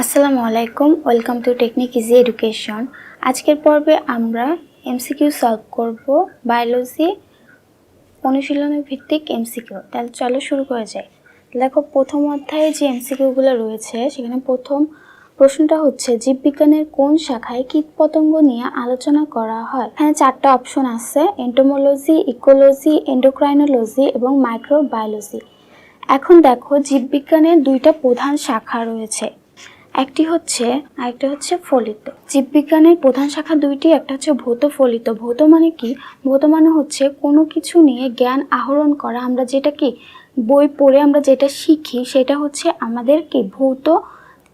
আসসালামু আলাইকুম, welcome to technique easy education. আজকের পর্বে আমরা এমসিকিউ সলভ করব বায়োলজি অনুশীলনের ভিত্তিক এমসিকিউ। তাহলে চলো শুরু করে যাই দেখো, প্রথম অধ্যায়ে যে এমসিকিউগুলো রয়েছে, সেখানে প্রথম প্রশ্নটা হচ্ছে, জীববিজ্ঞানের কোন শাখায় কীটপতঙ্গ নিয়ে আলোচনা করা হয়? এখানে চারটা অপশন আছে এন্টোমোলজি ইকোলজি এন্ডোক্রাইনোলজি এবং মাইক্রোবায়োলজি এখন দেখো, জীববিজ্ঞানের দুইটা প্রধান শাখা রয়েছে। একটি হচ্ছে, আরেকটা হচ্ছে ফলিত। জীববিজ্ঞানের প্রধান শাখা দুইটি, একটা হচ্ছে ভৌত ফলিত। ভৌত মানে কি? ভৌত মানে হচ্ছে কোনো কিছু নিয়ে জ্ঞান আহরণ করা। আমরা যেটা কি, বই পড়ে আমরা যেটা শিখি, সেটা হচ্ছে আমাদের কি, ভৌত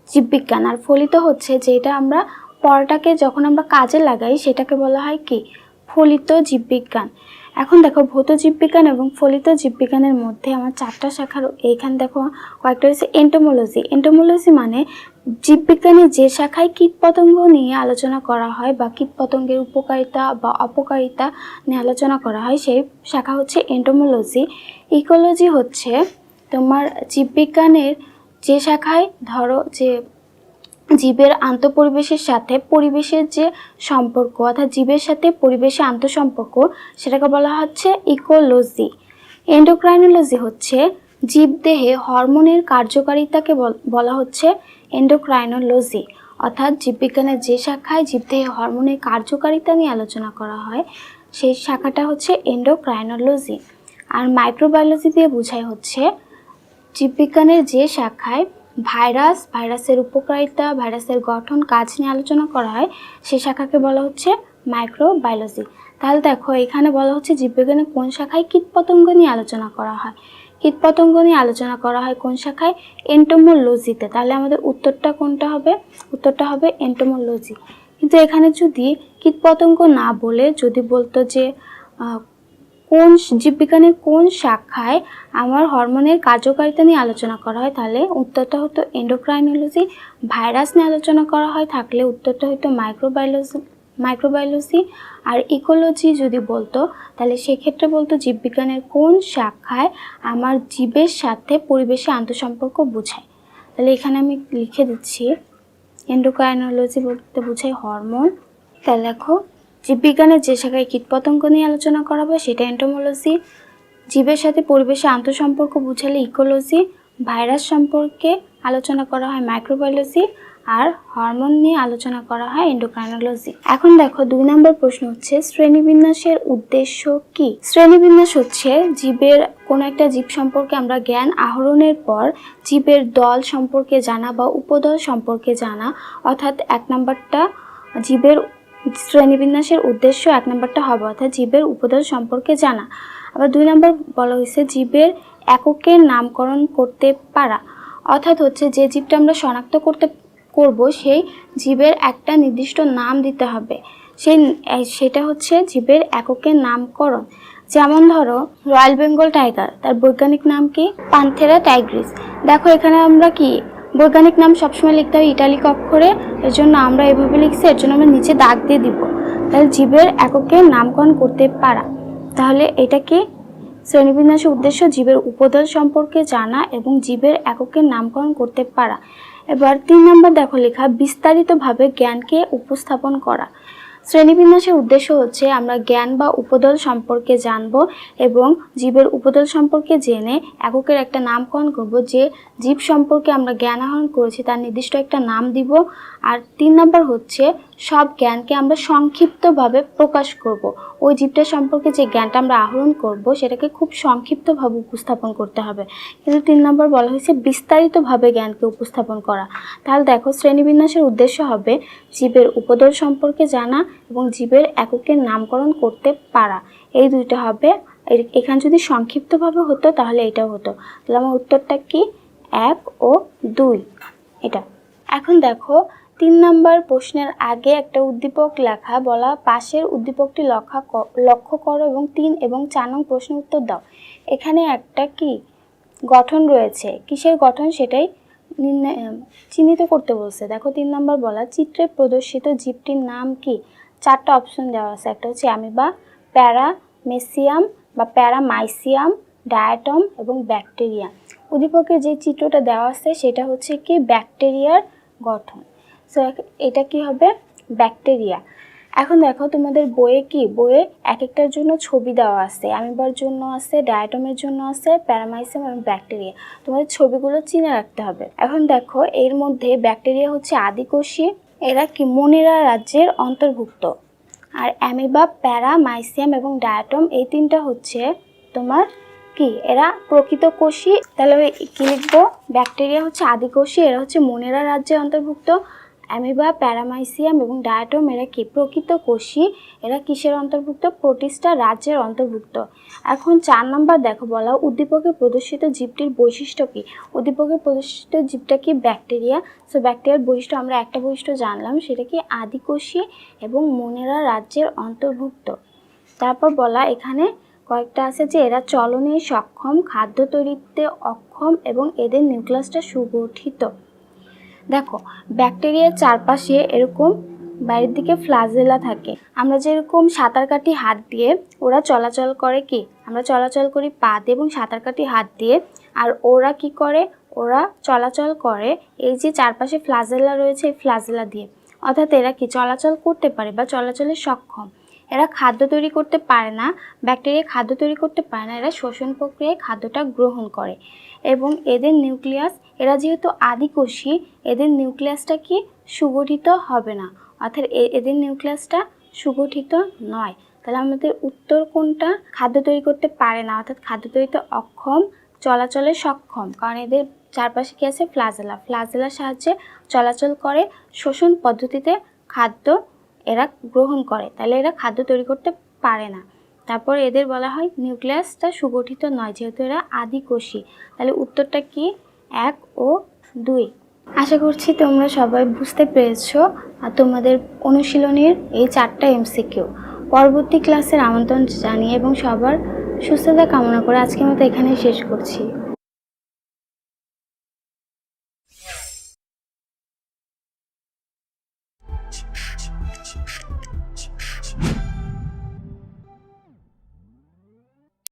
জীববিজ্ঞান। আর ফলিত হচ্ছে যেটা আমরা পড়াটাকে যখন আমরা কাজে লাগাই, সেটাকে বলা হয় কি? ফলিত জীববিজ্ঞান। এখন দেখো ভৌত জীববিজ্ঞান এবং ফলিত জীববিজ্ঞানের মধ্যে আমার চারটা শাখার এইখান দেখো কয়েকটা হচ্ছে এন্টোমোলজি এন্টোমোলজি মানে জীববিজ্ঞানের যে শাখায় কীটপতঙ্গ নিয়ে আলোচনা করা হয় বা কীটপতঙ্গের উপকারিতা বা অপকারিতা নিয়ে আলোচনা করা হয়, সেই শাখা হচ্ছে এন্টোমোলজি ইকোলজি হচ্ছে তোমার জীববিজ্ঞানের যে শাখায় ধরো যে জীবের আন্তঃপরিবেশের সাথে পরিবেশের যে সম্পর্ক, অর্থাৎ জীবের সাথে পরিবেশের আন্তঃসম্পর্ক, সেটাকে বলা হচ্ছে ইকোলজি। এন্ডোক্রাইনোলজি হচ্ছে জীবদেহে হরমোনের কার্যকারিতাকে বল- হচ্ছে এন্ডোক্রাইনোলজি। অর্থাৎ জীববিজ্ঞানের যে শাখায় জীবদেহে হরমোনের কার্যকারিতা নিয়ে আলোচনা করা হয়, সেই শাখাটা হচ্ছে এন্ডোক্রাইনোলজি। আর মাইক্রোবায়োলজি দিয়ে বোঝায় হচ্ছে, জীববিজ্ঞানের যে শাখায় ভাইরাস, ভাইরাসের উপকারিতা, ভাইরাসের গঠন, কাজ নিয়ে আলোচনা করা হয়, সেই শাখাকে বলা হচ্ছে মাইক্রোবায়োলজি তাহলে দেখো, এখানে বলা হচ্ছে জীববিজ্ঞানের কোন শাখায় কীটপতঙ্গ নিয়ে আলোচনা করা হয়। কীটপতঙ্গ নিয়ে আলোচনা করা হয় কোন শাখায়? এন্টোমোলজিতে তাহলে আমাদের উত্তরটা কোনটা হবে? উত্তরটা হবে এন্টোমোলজি কিন্তু এখানে যদি কীটপতঙ্গ না বলে, যদি বলতো যে কোন জীববিজ্ঞানের কোন শাখায় আমার হরমোনের কার্যকারিতা নিয়ে আলোচনা করা হয়, তাহলে উত্তরটা হতো এন্ডোক্রাইনোলজি ভাইরাস নিয়ে আলোচনা করা হয়, থাকলে উত্তরটা হতো মাইক্রোবায়োলজি মাইক্রোবায়োলজি আর ইকোলজি যদি বলতো, তাহলে সেক্ষেত্রে বলতো জীববিজ্ঞানের কোন শাখায় আমার জীবের সাথে পরিবেশে আন্তঃসম্পর্ক বোঝায়। তাহলে এখানে আমি লিখে দিচ্ছি এন্ডোক্রাইনোলজি বলতে বোঝায় হরমোন। তাহলে দেখো জীববিজ্ঞানের যে শাখায় কীটপতঙ্গ নিয়ে আলোচনা করা হবে সেটা এন্টোমোলজি জীবের সাথে পরিবেশে আন্তঃসম্পর্ক বুঝালে ইকোলজি ভাইরাস সম্পর্কে আলোচনা করা হয় মাইক্রোবায়োলজি আর হরমোন নিয়ে আলোচনা করা হয় এন্ডোক্রাইনোলজি এখন দেখো, দুই নম্বর প্রশ্ন হচ্ছে, শ্রেণীবিন্যাসের উদ্দেশ্য কি? শ্রেণীবিন্যাস হচ্ছে, জীবের কোনো একটা জীব সম্পর্কে আমরা জ্ঞান আহরণের পর জীবের দল সম্পর্কে জানা বা উপদল সম্পর্কে জানা, অর্থাৎ এক নম্বরটা জীবের শ্রেণীবিন্যাসের উদ্দেশ্য এক নম্বরটা হবে, অর্থাৎ জীবের উপদল সম্পর্কে জানা। আবার দুই নম্বর বলা হয়েছে, জীবের এককের নামকরণ করতে পারা। অর্থাৎ হচ্ছে, যে জীবটা আমরা শনাক্ত করতে করব, সেই জীবের একটা নির্দিষ্ট নাম দিতে হবে। সেই সেটা হচ্ছে জীবের এককের নামকরণ। যেমন ধরো, রয়্যাল বেঙ্গল টাইগার, তার বৈজ্ঞানিক নাম কি? Panthera tigris. দেখো এখানে আমরা কি বৈজ্ঞানিক নাম সবসময় লিখতে হয় ইটালিক অক্ষরে। এর জন্য আমরা এভাবে লিখছি, এর জন্য আমরা নিচে দাগ দিয়ে দিব। তাহলে জীবের এককে নামকরণ করতে পারা। তাহলে এটা কি? শ্রেণীবিন্যাসের উদ্দেশ্য জীবের উপদল সম্পর্কে জানা এবং জীবের এককের নামকরণ করতে পারা। এবার তিন নম্বর দেখো লেখা, বিস্তারিতভাবে জ্ঞানকে উপস্থাপন করা। শ্রেণীবিন্যাসের উদ্দেশ্য হচ্ছে আমরা জ্ঞান বা উপদল সম্পর্কে জানব এবং জীবের উপদল সম্পর্কে জেনে এককের একটা নামকরণ করব যে জীব সম্পর্কে আমরা জ্ঞান আহরণ করেছি, তার নির্দিষ্ট একটা নাম দিব। আর তিন নম্বর হচ্ছে সব জ্ঞানকে আমরা সংক্ষিপ্তভাবে প্রকাশ করব। ওই জীবটা সম্পর্কে যে জ্ঞানটা আমরা আহরণ করব, সেটাকে খুব সংক্ষিপ্তভাবে উপস্থাপন করতে হবে। কিন্তু তিন নম্বর বলা হয়েছে বিস্তারিতভাবে জ্ঞানকে উপস্থাপন করা। তাহলে দেখো, শ্রেণীবিন্যাসের উদ্দেশ্য হবে জীবের উপদল সম্পর্কে জানা এবং জীবের এককের নামকরণ করতে পারা। এই দুইটা হবে। এখানে যদি সংক্ষিপ্তভাবে হতো তাহলে এটাও হতো। তাহলে আমার উত্তরটা কি? এক ও দুই। এটা। এখন দেখো, তিন নাম্বার প্রশ্নের আগে একটা উদ্দীপক লেখা, বলা পাশের উদ্দীপকটি লক্ষ্য ক- লক্ষ্য করো এবং তিন এবং চার নং প্রশ্ন উত্তর দাও। এখানে একটা কি? গঠন রয়েছে। কিসের গঠন? সেটাই চিহ্নিত করতে বলছে। দেখো, তিন নম্বর বলা, চিত্রে প্রদর্শিত জীবটির নাম কি? চারটা অপশন দেওয়া আছে। একটা হচ্ছে অ্যামিবা, প্যারামেসিয়াম বা প্যারামাইসিয়াম, ডায়াটম এবং ব্যাকটেরিয়া। উদ্দীপকের যে চিত্রটা দেওয়া আছে, সেটা হচ্ছে কি ব্যাকটেরিয়ার গঠন। সো এটা কি হবে? ব্যাকটেরিয়া। এখন দেখো তোমাদের বইয়ে কি? বইয়ে এক একটার জন্য ছবি দেওয়া আছে। অ্যামিবার জন্য আছে, ডায়াটমের জন্য আছে, প্যারামাইসিয়াম এবং ব্যাকটেরিয়া। তোমাদের ছবিগুলো চিনে রাখতে হবে। এখন দেখো, এর মধ্যে ব্যাকটেরিয়া হচ্ছে আদিকোষী এরা কি মনিরা রাজ্যের অন্তর্ভুক্ত? আর অ্যামিবা, প্যারা, মাইসিয়াম এবং ডায়াটম এই তিনটা হচ্ছে তোমার কি? এরা প্রকৃত কোষী। তাহলে কি লিখব? ব্যাকটেরিয়া হচ্ছে আদিকোষী, এরা হচ্ছে মনেরা রাজ্যে অন্তর্ভুক্ত। অ্যামিবা, প্যারামাইসিয়াম এবং ডায়াটম এরা কি? প্রকৃত কোষী। এরা কিসের অন্তর্ভুক্ত? প্রোটিস্টা রাজ্যের অন্তর্ভুক্ত। এখন চার নম্বর দেখো, বলা। উদ্দীপকে প্রদর্শিত জীবটির বৈশিষ্ট্য কী? উদ্দীপকে প্রদর্শিত জীবটা কি? ব্যাকটেরিয়া। সো ব্যাকটেরিয়ার বৈশিষ্ট্য আমরা একটা বৈশিষ্ট্য জানলাম, সেটা কি? আদিকোষী এবং মনেরা রাজ্যের অন্তর্ভুক্ত। তারপর বলা, এখানে কয়েকটা আছে যে, এরা চলনে সক্ষম, খাদ্য তৈরিতে অক্ষম এবং এদের নিউক্লিয়াসটা সুগঠিত। দেখো, ব্যাকটেরিয়ার চারপাশে এরকম বাইরের দিকে ফ্লাজেলা থাকে। আমরা যেরকম সাঁতার কাটি হাত দিয়ে, ওরা চলাচল করে কি? আমরা চলাচল করি পা দিয়ে এবং সাঁতার কাটি হাত দিয়ে। আর ওরা কি করে? ওরা চলাচল করে এই যে চারপাশে ফ্লাজেলা রয়েছে এই ফ্লাজেলা দিয়ে। অর্থাৎ এরা কি? চলাচল করতে পারে বা চলাচলে সক্ষম। এরা খাদ্য তৈরি করতে পারে না, ব্যাকটেরিয়া খাদ্য তৈরি করতে পারে না, এরা শোষণ প্রক্রিয়ায় খাদ্যটা গ্রহণ করে। এবং এদের নিউক্লিয়াস, এরা যেহেতু আদিকোষী, এদের নিউক্লিয়াসটা কি সুগঠিত হবে না? অর্থাৎ এদের নিউক্লিয়াসটা সুগঠিত নয়। তাহলে আমাদের উত্তর কোনটা? খাদ্য তৈরি করতে পারে না, অর্থাৎ খাদ্য তৈরিতে অক্ষম, চলাচলে সক্ষম। কারণ এদের চারপাশে কি আছে? ফ্লাজেলা। ফ্লাজেলার সাহায্যে চলাচল করে, শোষণ পদ্ধতিতে খাদ্য এরা গ্রহণ করে। তাহলে এরা খাদ্য তৈরি করতে পারে না। তারপর এদের বলা হয় নিউক্লিয়াসটা সুগঠিত নয়, যেহেতু এরা আদিকোষী। তাহলে উত্তরটা কি? এক ও দুই। আশা করছি তোমরা সবাই বুঝতে পেরেছ, আর তোমাদের অনুশীলনের এই চারটা এমসিকিউ পরবর্তী ক্লাসের আমন্ত্রণ জানিয়ে এবং সবার সুস্থতা কামনা করে আজকের মতো এখানে শেষ করছি।